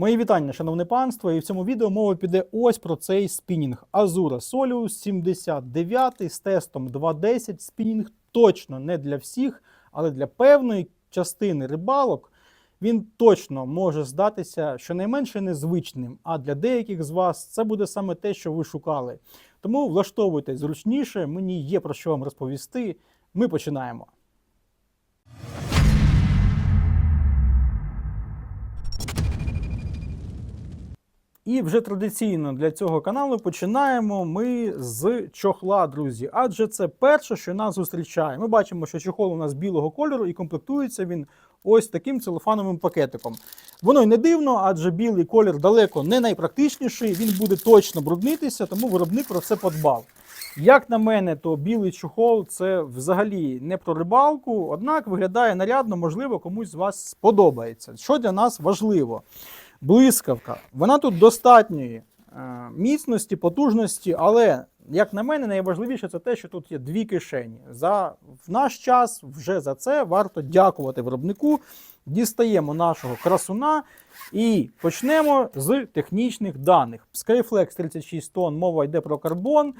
Мої вітання, шановне панство, і в цьому відео мова піде ось про цей спінінг Azura Solius 79 з тестом 2.10. Спінінг точно не для всіх, але для певної частини рибалок він точно може здатися щонайменше незвичним. А для деяких з вас це буде саме те, що ви шукали. Тому влаштовуйтесь зручніше, мені є про що вам розповісти. Ми починаємо. І вже традиційно для цього каналу починаємо ми з чохла, друзі. Адже це перше, що нас зустрічає. Ми бачимо, що чохол у нас білого кольору і комплектується він ось таким целофановим пакетиком. Воно й не дивно, адже білий колір далеко не найпрактичніший, він буде точно бруднитися, тому виробник про це подбав. Як на мене, то білий чохол це взагалі не про рибалку, однак виглядає нарядно, можливо, комусь з вас сподобається. Що для нас важливо? Блискавка. Вона тут достатньої е, міцності, потужності, але, як на мене, найважливіше це те, що тут є дві кишені. За, в наш час вже за це варто дякувати виробнику. Дістаємо нашого красуна і почнемо з технічних даних. Skyflex 36 тонн, мова йде про карбон.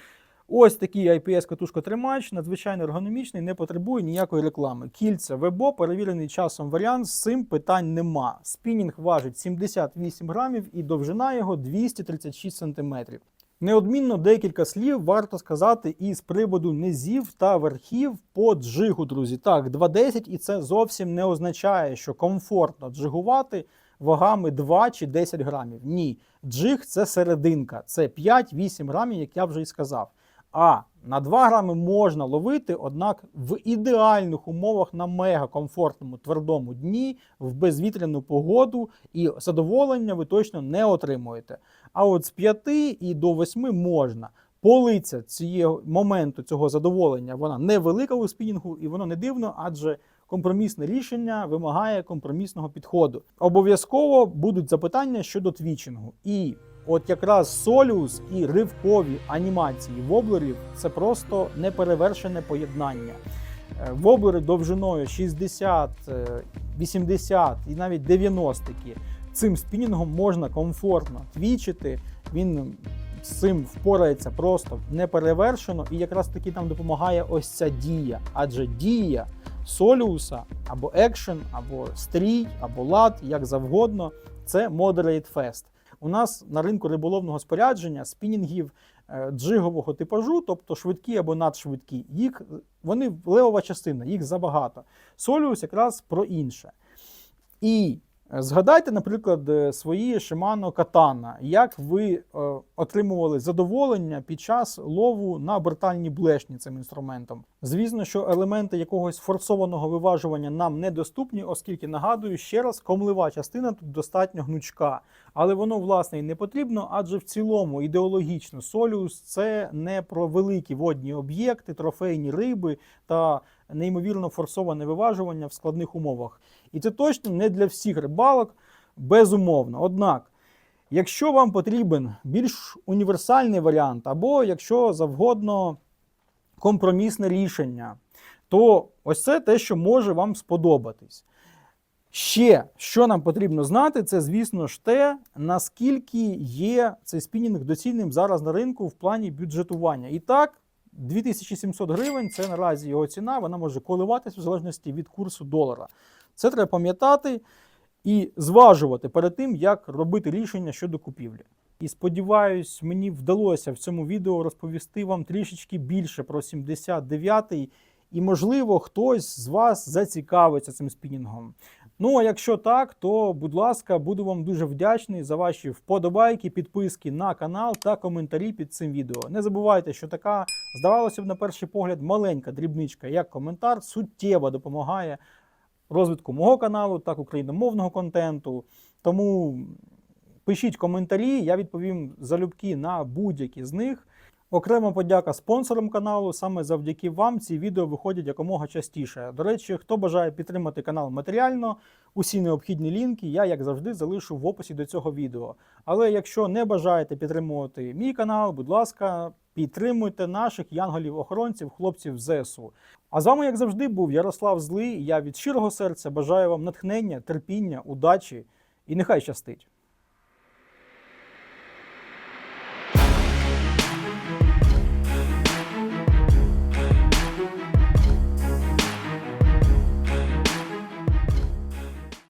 Ось такий IPS-катушкотримач, надзвичайно ергономічний, не потребує ніякої реклами. Кільця ВЕБО, перевірений часом варіант, з цим питань нема. Спінінг важить 78 грамів і довжина його 236 сантиметрів. Неодмінно декілька слів варто сказати і з приводу низів та верхів по джигу, друзі. Так, 2.10 і це зовсім не означає, що комфортно джигувати вагами 2 чи 10 грамів. Ні, джиг це серединка, це 5-8 грамів, як я вже і сказав. А на 2 грами можна ловити, однак в ідеальних умовах на мегакомфортному твердому дні, в безвітряну погоду і задоволення ви точно не отримуєте. А от з 5 і до 8 можна. Полиця цього моменту цього задоволення вона невелика у спінінгу, і воно не дивно, адже компромісне рішення вимагає компромісного підходу. Обов'язково будуть запитання щодо твічингу. І От якраз Соліус і ривкові анімації воблерів це просто неперевершене поєднання. Е, Воблери довжиною 60, е, 80 і навіть 90 Цим спінінгом можна комфортно твічити. Він з цим впорається просто неперевершено, і якраз таки нам допомагає ось ця дія. Адже дія Соліуса або екшен, або стрій, або лад, як завгодно, це Moderate Fast. У нас на ринку риболовного спорядження спінінгів е, джигового типажу, тобто швидкі або надшвидкі, їх вони левова частина, їх забагато. Солюс якраз про інше. І згадайте, наприклад, е, свої Shimano Katana, як ви е, отримували задоволення під час лову на бортальні блешні цим інструментом. Звісно, що елементи якогось форсованого виважування нам недоступні, оскільки нагадую ще раз, комлива частина тут достатньо гнучка. Але воно власне і не потрібно, адже в цілому ідеологічно Соліус це не про великі водні об'єкти, трофейні риби та неймовірно форсоване виважування в складних умовах. І це точно не для всіх рибалок, безумовно. Однак, якщо вам потрібен більш універсальний варіант, або якщо завгодно компромісне рішення, то ось це те, що може вам сподобатись. Ще що нам потрібно знати, це, звісно ж, те, наскільки є цей спінінг доцільним зараз на ринку в плані бюджетування. І так, 2700 гривень це наразі його ціна, вона може коливатися в залежності від курсу долара. Це треба пам'ятати і зважувати перед тим, як робити рішення щодо купівлі. І сподіваюсь, мені вдалося в цьому відео розповісти вам трішечки більше про 79-й, і, можливо, хтось з вас зацікавиться цим спінінгом. Ну, а якщо так, то будь ласка, буду вам дуже вдячний за ваші вподобайки, підписки на канал та коментарі під цим відео. Не забувайте, що така, здавалося б, на перший погляд, маленька дрібничка, як коментар, суттєво допомагає розвитку мого каналу, так україномовного контенту. Тому пишіть коментарі, я відповім залюбки на будь-які з них. Окрема подяка спонсорам каналу. Саме завдяки вам ці відео виходять якомога частіше. До речі, хто бажає підтримати канал матеріально, усі необхідні лінки я, як завжди, залишу в описі до цього відео. Але якщо не бажаєте підтримувати мій канал, будь ласка, підтримуйте наших янголів-охоронців, хлопців ЗСУ. А з вами, як завжди, був Ярослав Злий. Я від щирого серця бажаю вам натхнення, терпіння, удачі і нехай щастить!